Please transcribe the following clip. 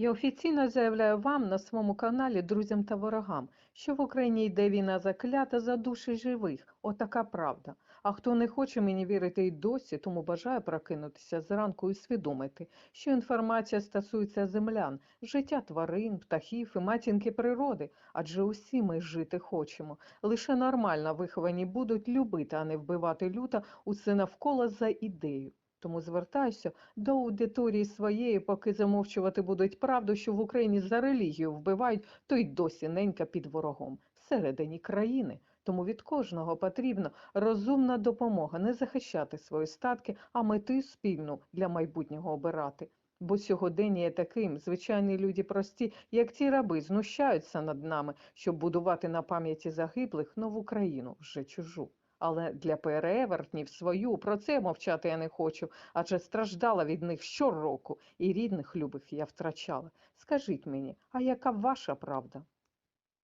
Я офіційно заявляю вам на своєму каналі, друзям та ворогам, що в Україні йде війна заклята за душі живих. Отака правда. А хто не хоче мені вірити і досі, тому бажаю прокинутися зранку і усвідомити, що інформація стосується землян, життя тварин, птахів і матінки природи, адже усі ми жити хочемо. Лише нормально виховані будуть любити, а не вбивати люто усе навколо за ідею. Тому звертаюся до аудиторії своєї, поки замовчувати будуть правду, що в Україні за релігію вбивають, то й досі ненька під ворогом всередині країни. Тому від кожного потрібна розумна допомога, не захищати свої статки, а мети спільну для майбутнього обирати. Бо сьогодення є таким, звичайні люди прості, як ті раби, знущаються над нами, щоб будувати на пам'яті загиблих нову країну, вже чужу. Але для перевертнів свою про це мовчати я не хочу, адже страждала від них щороку, і рідних любих я втрачала. Скажіть мені, а яка ваша правда?